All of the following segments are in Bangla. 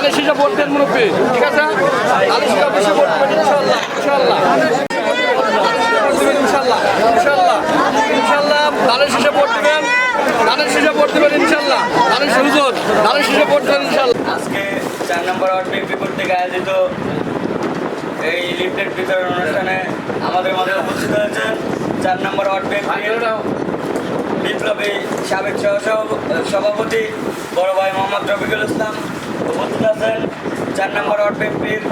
ধানের শীষে ভোট মুরব্বী, ঠিক আছে? ধানের শীষে অবশ্যই ভোট ইনশাল্লাহ ইনশাল্লাহ ইনশাল্লাহ ইনশাল্লাহ ইনশাল্লাহ ধানের ইনশাল্লাহ ধানের সুযোগ ধানের শীষে আজকে চার নম্বর ওয়ার্ড কর্তৃক আয়োজিত এই লিফলেট বিতরণ অনুষ্ঠানে আমাদের মধ্যে উপস্থিত হয়েছেন চার নম্বর ওয়ার্ড বিএনপি বিপ্লবী সাবেক সহ সভাপতি বড় ভাই মোহাম্মদ রফিকুল ইসলাম উপস্থিত আছেন চার নম্বর ওয়ার্ড বিএনপির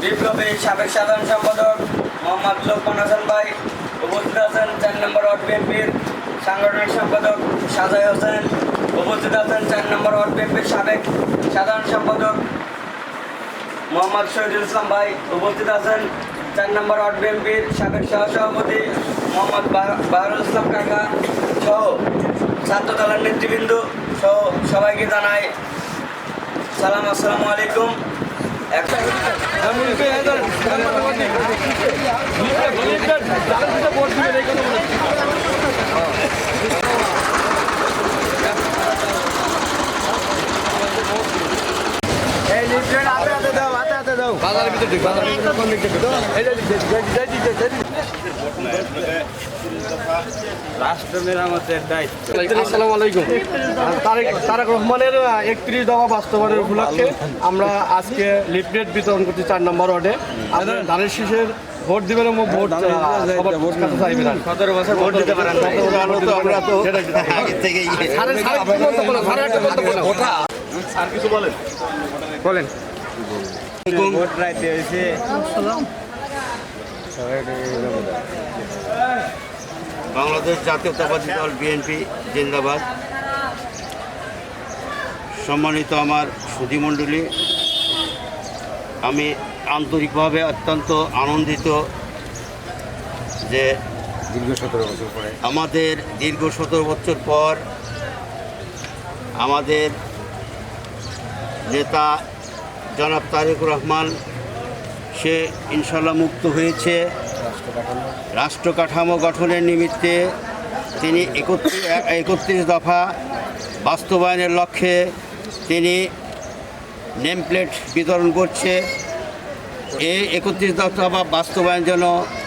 বিপ্লবী সাবেক সাধারণ সম্পাদক মোহাম্মদ লোকমান হাসান ভাই উপস্থিত আছেন চার নম্বর ওয়ার্ড বিএনপির সাংগঠনিক সম্পাদক সাজাই হোসেন উপস্থিত আছেন চার নম্বর ওয়ার্ড বিএনপির সাবেক সাধারণ সম্পাদক মোহাম্মদ শহীদুল ইসলাম ভাই উপস্থিত আছেন চার নম্বর ওয়ার্ড বিএনপির সাবেক সহসভাপতি মোহাম্মদ বাহ- বাহারুল ইসলাম কাকা সহ ছাত্র দলের নেতৃবৃন্দ। সবাইকে জানাই সালাম আসসালামু আলাইকুম বাজারের ভিতরে বাজারের ভিতরে রাষ্ট্র মেরামতের দায়িত্ব। আসসালামু আলাইকুম। তারেক তারেক রহমানের একত্রিশ দফা বাস্তবায়নের উপলক্ষে আমরা আজকে লিফলেট বিতরণ করছি চার নম্বর ওয়ার্ডে। আপনারা ধানের শীষের ভোট দিবেন এবং ভোট চাইবেন সতেরো বছর ভোট দিতে পারেন। বলেন। ভোট রাইতে হয়েছে। বাংলাদেশ জাতীয়তাবাদী দল বিএনপি জিন্দাবাদ। সম্মানিত আমার সুধীমণ্ডলী আমি আন্তরিকভাবে অত্যন্ত আনন্দিত যে দীর্ঘ সতেরো বছর পরে। আমাদের দীর্ঘ সতেরো বছর পর আমাদের নেতা জনাব তারেক রহমান সে ইনশাল্লাহ মুক্ত হয়েছে। রাষ্ট্র কাঠামো গঠনের নিমিত্তে তিনি একত্রিশ একত্রিশ দফা বাস্তবায়নের লক্ষ্যে তিনি নেম প্লেট বিতরণ করছে। এই একত্রিশ দফা বাস্তবায়ন যেন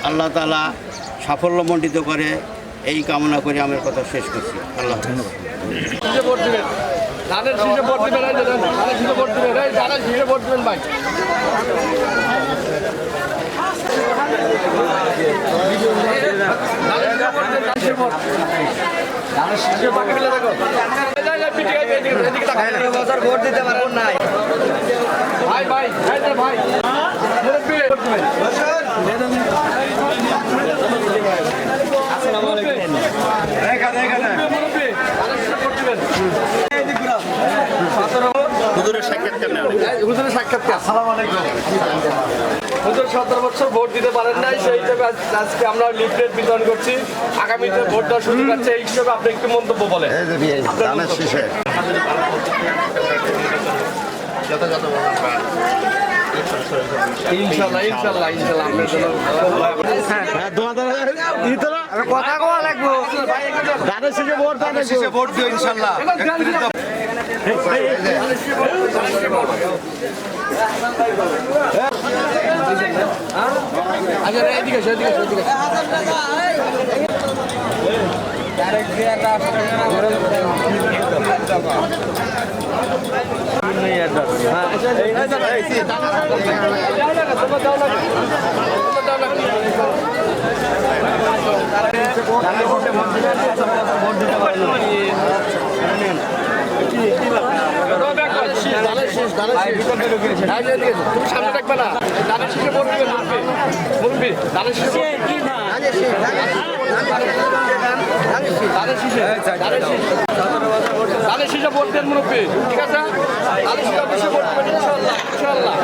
আল্লাহ তালা সাফল্যমণ্ডিত করে, এই কামনা করে আমার কথা শেষ করছি। আল্লাহ ধন্যবাদ। ভোট ভাই ধানের শীষে ভোট দিবেন, ধানের শীষে ভোট। ধানের শীষে বাকি ফেলে দেখো। এই যে, এই যে, পিঠে, এই যে, এদিকে, এদিকে তাকাও। বছর ভোট দিতে পারেন নাই ভাই ভাই ভাই। হুজুরের সাক্ষাৎকার নেওয়া। হুজুরের সাক্ষাৎকার। হুজুর সতেরো বছর ভোট দিতে পারেন নাই সেই হিসেবে আজকে আমরা লিফলেট বিতরণ করছি। আগামীতে ভোট দেওয়ার সুযোগ আছে এই হিসেবে আপনি একটু মন্তব্য বলেন। ইনশাল্লাহ ইনশাল্লাহ ইনশাল্লাহ আপনার জন্য কথা কোয়া লাগবো ধানের শীষে ভোট ধানের শীষে ভোট দিও ইনশাল্লাহ আচ্ছা এদিকে এদিকে এদিকে এসো। তুমি সামনে থাকবে না দানের শেষে ভোট দিবে দানের শেষে দানের শীষে দেন মুরব্বী। ঠিক আছে? দানের শীষে অবশ্যই ইনশাল্লাহ ইনশাল্লাহ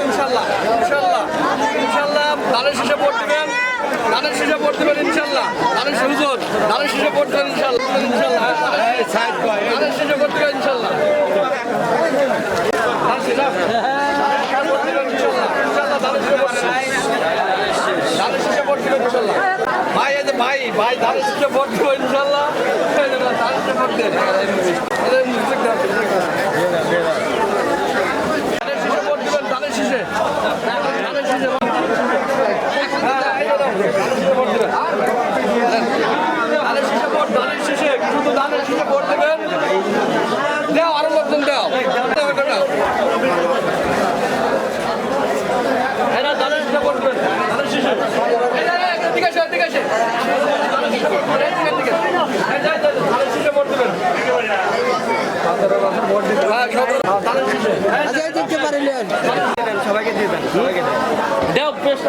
ইনশাল্লাহ ইনশাল্লাহ দানের শীষে ভোট দেবেন দানের শীষে ভোট দেবেন ইনশাল্লাহ দানের সুযোগ দানের শীষে ভোট দেবেন ইনশাল্লাহ ইনশাল্লাহ ধানের শীষে ভোট ইনশাল্লাহ ভাই ভাই ভাই ধানের শীষে ইনশাল্লাহ ধানের শীষে হ্যাঁ, সতেরো- হ্যাঁ, ধানের শীষে। সবাইকে দিয়ে দেন সবাইকে দেন দেও পেস্টটা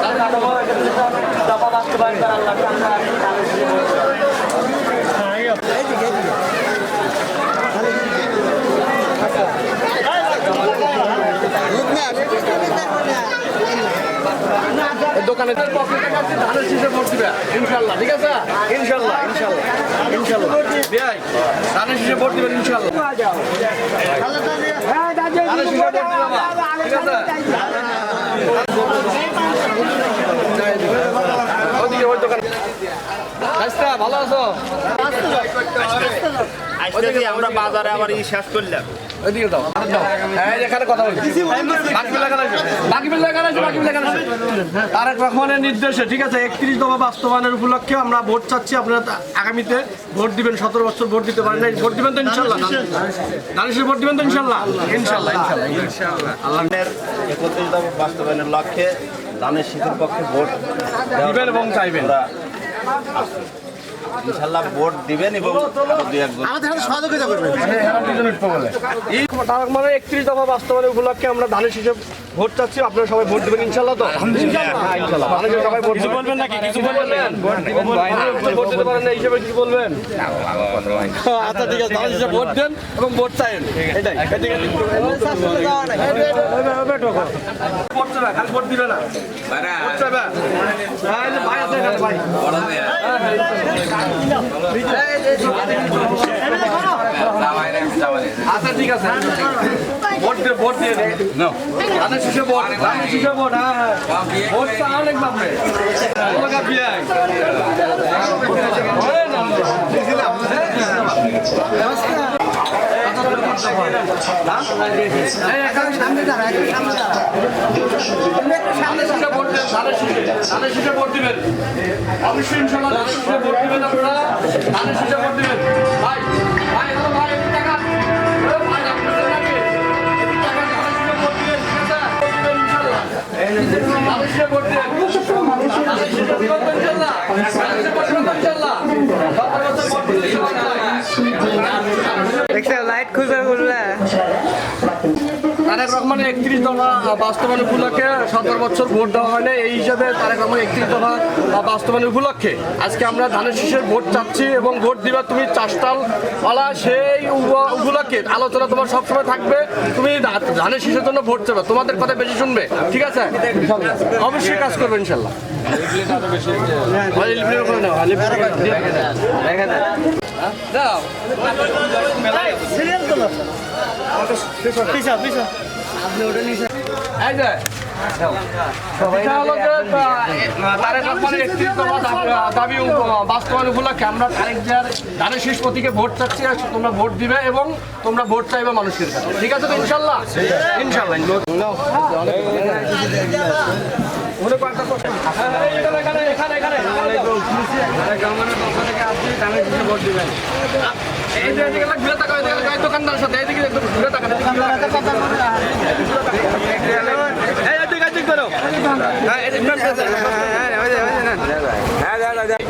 লক্ষ্যে আমরা ধানের শীষে ভোট দেব। এই দোকানে ধানের শীষে ভোট দিবে ইনশাল্লাহ ঠিক আছে? ইনশাল্লাহ ইনশাল্লাহ ইনশাল্লাহ ধানের শীষে ভোট দিবেন ইনশাল্লাহ ধানের শীষে ভোট ঠিক আছে? ওদিকে ওই দোকানে আচ্ছা ভালো আছো? আজকে আমরা বাজারে আবার ই শেষ করলাম। ওইদিকে দাও দাও। এখানে কথা বলছি। বাকি বিল এখানে আসবে। বাকি বিল এখানে আসবে, বাকি বিল এখানে আসবে। তারেক রহমানের নির্দেশে ঠিক আছে একত্রিশ দফা বাস্তবায়নের উপলক্ষে আমরা ভোট চাচ্ছি। আপনারা আগামীতে ভোট দিবেন সতেরো বছর ভোট দিতে পারেন ভোট দিবেন তো ইনশাল্লাহ। ধানের ভোট দিবেন তো ইনশাল্লাহ ইনশাল্লাহ ইনশাল্লাহ। আল্লাহের একত্রিশ দফা বাস্তবায়নের লক্ষ্যে ধানের শীতের পক্ষে ভোট দিবেন এবং চাইবেন। ইনশাল্লাহ ভোট দিবেন এবং দুই একজন এই তারেক মানে একত্রিশ দফা বাস্তবায়ন উপলক্ষে আমরা ধানের শীষে ভোট চাচ্ছি আপনারা সবাই ভোট দিবেন ইনশাল্লাহ তো? হ্যাঁ, ইনশাল্লাহ। সবাই ভোট বলবেন নাকি? কিছু বলবেন? ভোট দিতে পারেন না হিসেবে কিছু বলবেন? আচ্ছা ঠিক আছে ভোট দেন এবং ভোট চাইেন এটাই ভোট দিবে না আচ্ছা ঠিক আছে। ভোট দিয়ে ভোট দিয়ে শীষে ভোট ধানের শীষে ভোট হ্যাঁ। হ্যাঁ ভোট তো অনেক বাপরে। অবশ্যই ইনশাল্লাহ ধানের শীষে ভোট দিবেন আপনারা ভোট দিবেন ভাই ভাই ভাই রহমানের একত্রিশ দফা বাস্তবায়ন উপলক্ষে সতেরো বছর ভোট দেওয়া হয়নি এই হিসাবে তারেক রহমানের একত্রিশ দফা বাস্তবায়ন উপলক্ষে। আজকে আমরা ধানের শীষের ভোট চাচ্ছি এবং ভোট দিবা তুমি চাষটাল ওলা সেই উপলক্ষে। আলোচনা তোমার সবসময় থাকবে। তুমি ধানের শীষের জন্য ভোট চাবে। তোমাদের কথা বেশি শুনবে। ঠিক আছে? অবশ্যই কাজ করবে ইনশাল্লাহ। হয়, লিপলিও করে নাও, লিপলিও করে নাও। দা- দাবি বাস্তবায়ন উপলক্ষে আমরা তারেক জিয়ার ধানের শীষ প্রতীকে ভোট চাচ্ছি আর তোমরা ভোট দিবে এবং তোমরা ভোট চাইবে মানুষের কাছে। ঠিক আছে তো ইনশাল্লাহ? ইনশাল্লাহ হ্যাঁ, দোকানদারের সাথে, এদিকে ঘুরে এদিকে করো। হ্যাঁ, এদিকে, ঠিক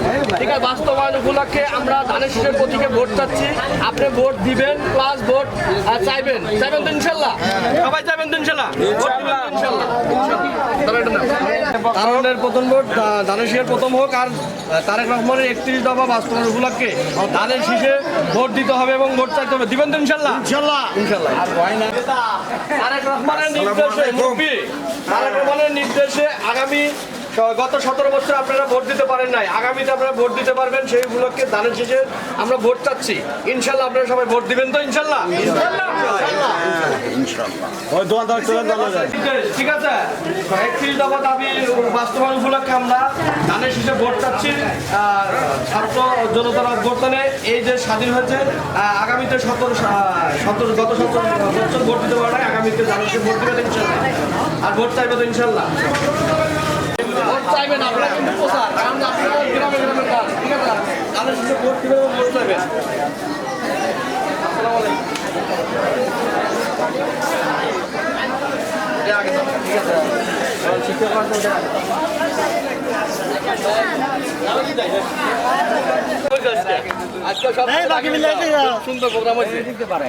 আছে বাস্তবায়ন উপলক্ষে আমরা ধানের শীষের প্রতীকে ভোট চাচ্ছি। আপনি ভোট দিবেন প্লাস ভোট চাইবেন। চাইবেন তো ইনশাল্লাহ। সবাই চাইবেন তো ইনশাল্লাহ। ভোট দিবেন ইনশাল্লাহ। প্রথম ভোট ধানের প্রথম হোক আর তারেক রহমানের একত্রিশ দফা বাস্তবায়ন উপলক্ষে ধানের শীষে ভোট দিতে হবে এবং ভোট চাইতে হবে। দিবেন তো ইনশাল্লাহ? ইনশাল্লাহ। ইনশাল্লাহ। আর ভয় না তারেক রহমানের নির্দেশে তারেক রহমানের নির্দেশে আগামী গত সতেরো বছর আপনারা ভোট দিতে পারেন নাই। আগামীতে আপনারা ভোট দিতে পারবেন সেই উপলক্ষে ধানের শেষে আমরা ভোট চাচ্ছি। ইনশাল্লাহ আপনারা সবাই ভোট দিবেন তো ইনশাল্লাহ? ঠিক আছে? একত্রিশ দফা দাবি বাস্তবায়ন উপলক্ষে আমরা ধানের শেষে ভোট চাচ্ছি। ছাত্র জনতার অভ্যর্থনে এই যে স্বাধীন হয়েছে আগামীতে সতেরো সতেরো গত সতেরো বছর ভোট দিতে পারে আগামীতে ধানের শীষে ভোট দিবেন ইনশাল্লাহ। আর ভোট চাইবে তো ইনশাল্লাহ। চাইবেন আপনারা কিন্তু প্রচার। কারণ আপনারা গ্রামে গ্রামে কাজ ঠিক আছে? ধানের শীষে ভোট এবং ভোট চাইবেন আসসালামু আলাইকুম। এটা আগে দাও, ঠিক আছে? শিক্ষক আজকে সব বাকি মিলে সুন্দর প্রোগ্রাম হয়েছে।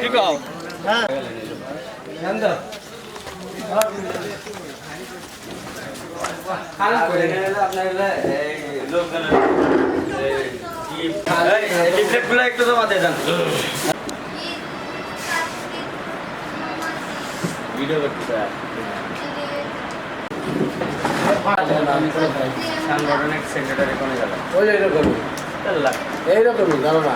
ঠিক আছে? হ্যাঁ আপনার এই লোকজনের লিফলেটগুলো একটু জমা দিয়ে দেন। ভিডিও করতে সাংগঠনিক সেক্রেটারি কোনে গেল ওই যে এরকমই আল্লাহ। এইরকমই জানো না